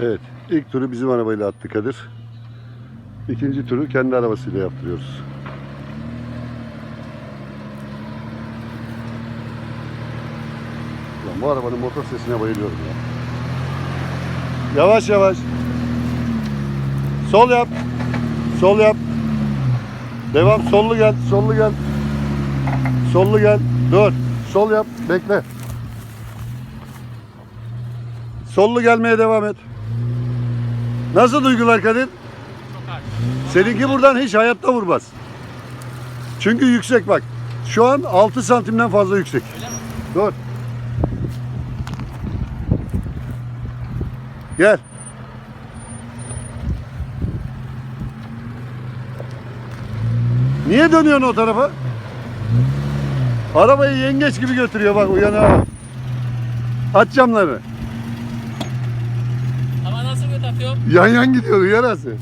Evet. ilk turu bizim arabayla attı Kadir. İkinci turu kendi arabasıyla yaptırıyoruz. Ulan bu arabanın motor sesine bayılıyorum ya. Yavaş yavaş. Sol yap. Sol yap. Devam. Sollu gel. Sollu gel. Sollu gel. Dur. Sol yap. Bekle. Sollu gelmeye devam et. Nasıl duygular Kadir? Seninki buradan hiç hayatta vurmaz. Çünkü yüksek bak. Şu an 6 santimden fazla yüksek. Dur. Gel. Niye dönüyorsun o tarafa? Arabayı yengeç gibi götürüyor bak uyanığa bak. Aç camları. Ama nasıl göt atıyor? Yan yan gidiyor yarası.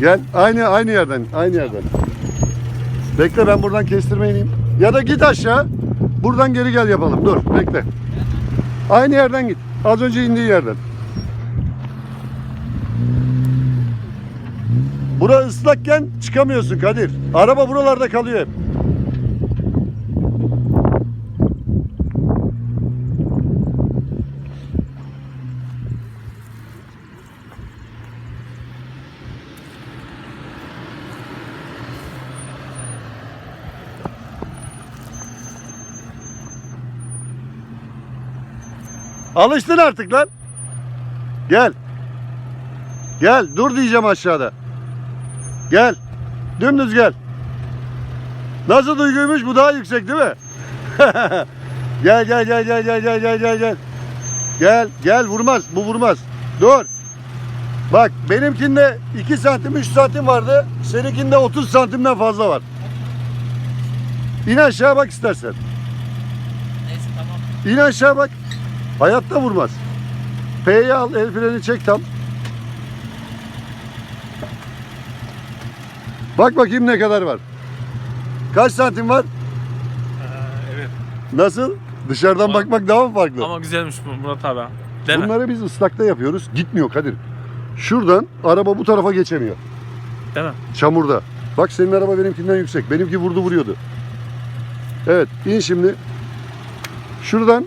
Gel aynı aynı yerden aynı yerden. Bekle ben buradan kestirme ineyim. Ya da git aşağı. Buradan geri gel yapalım. Dur bekle. Aynı yerden git. Az önce indiği yerden. Bura ıslakken çıkamıyorsun Kadir. Araba buralarda kalıyor hep. Alıştın artık lan. Gel. Gel. Dur diyeceğim aşağıda. Gel. Dümdüz gel. Nasıl duyguymuş? Bu daha yüksek değil mi? gel gel gel gel gel gel gel gel gel. Gel gel vurmaz. Bu vurmaz. Dur. Bak benimkinde 2 santim 3 santim vardı. Seninkinde 30 santimden fazla var. İn aşağı bak istersen. Neyse tamam. İn aşağı bak. Hayatta vurmaz. P'yi al, el freni çek tam. Bak bakayım ne kadar var. Kaç santim var? evet. Nasıl? Dışarıdan Var. bakmak daha mı farklı? Ama güzelmiş bu Murat abi. Değil mi? Bunları biz ıslakta yapıyoruz. Gitmiyor Kadir. Şuradan araba bu tarafa geçemiyor. Değil mi? Çamurda. Bak senin araba benimkinden yüksek. Benimki vurdu vuruyordu. Evet in şimdi. Şuradan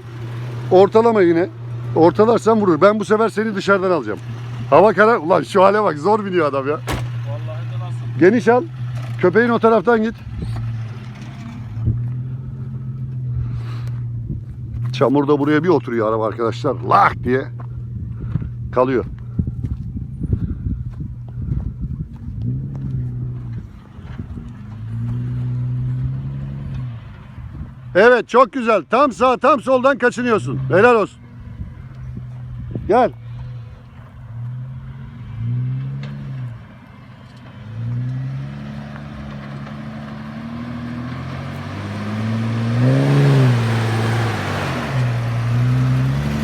ortalama yine. Ortalarsan vurur. Ben bu sefer seni dışarıdan alacağım. Hava kara. Ulan şu hale bak zor biniyor adam ya. Vallahi de? Geniş al. Köpeğin o taraftan git. Çamurda buraya bir oturuyor araba arkadaşlar. Lak diye. Kalıyor. Evet çok güzel. Tam sağ tam soldan kaçınıyorsun. Helal olsun. Gel.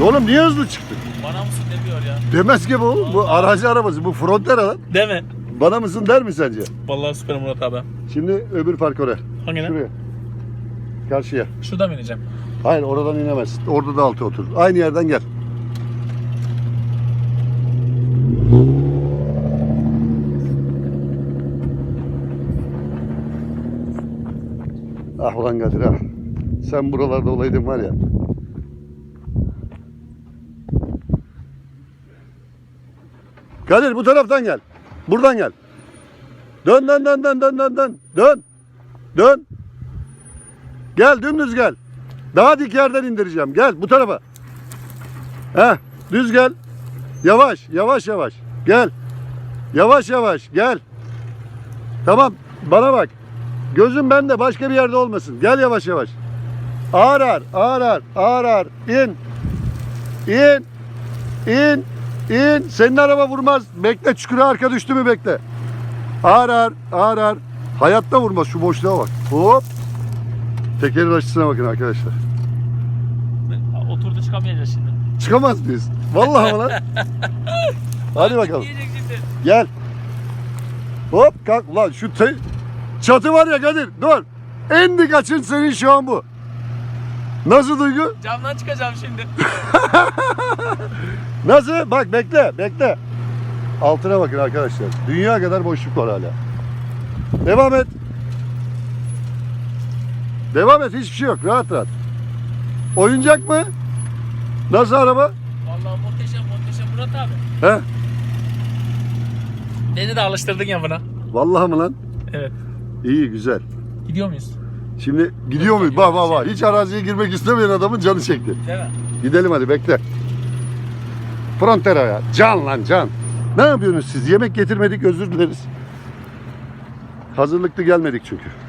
Oğlum niye hızlı çıktın? Bana mısın demiyor ya. Demez ki bu. Bu arazi arabası. Bu frontera lan. Değil mi? Bana mısın der mi sence? Vallahi süper Murat abi. Şimdi öbür parkura. Hangine? Şuraya. Karşıya. Şurada mı ineceğim? Hayır oradan inemezsin. Orada da altı otur. Aynı yerden gel. Ah ulan Kadir ah. Sen buralarda olaydın var ya. Kadir bu taraftan gel. Buradan gel. Dön dön dön dön dön dön dön. Dön. Dön. Gel dümdüz gel. Daha dik yerden indireceğim. Gel bu tarafa. Heh, düz gel. Yavaş, yavaş yavaş. Gel. Yavaş yavaş gel. Tamam, bana bak. Gözün bende başka bir yerde olmasın. Gel yavaş yavaş. Ağır ağır, ağır ağır, ağır ağır. İn. İn. İn. İn. Senin araba vurmaz. Bekle çukura arka düştü mü bekle. Ağır ağır, ağır ağır. Hayatta vurmaz şu boşluğa bak. Hop. Tekerin açısına bakın arkadaşlar. Oturdu çıkamayacağız şimdi. Çıkamaz mıyız? Vallahi ama lan. Hadi bakalım. Yiyecek şimdi. Gel. Hop kalk. Ulan şu te- çatı var ya Kadir. Dur. En dik açın senin şu an bu. Nasıl duygu? Camdan çıkacağım şimdi. Nasıl? Bak bekle, bekle. Altına bakın arkadaşlar. Dünya kadar boşluk var hala. Devam et. Devam et. Hiçbir şey yok. Rahat rahat. Oyuncak mı? Nasıl araba? Vallahi muhteşem muhteşem Murat abi. He? Beni de alıştırdın ya buna. Vallahi mı lan? Evet. İyi güzel. Gidiyor muyuz? Şimdi gidiyor muyuz? Bak bak bak. Hiç araziye girmek istemeyen adamın canı çekti. Değil mi? Gidelim hadi bekle. Frontera'ya. Can lan can. Ne yapıyorsunuz siz? Yemek getirmedik özür dileriz. Hazırlıklı gelmedik çünkü.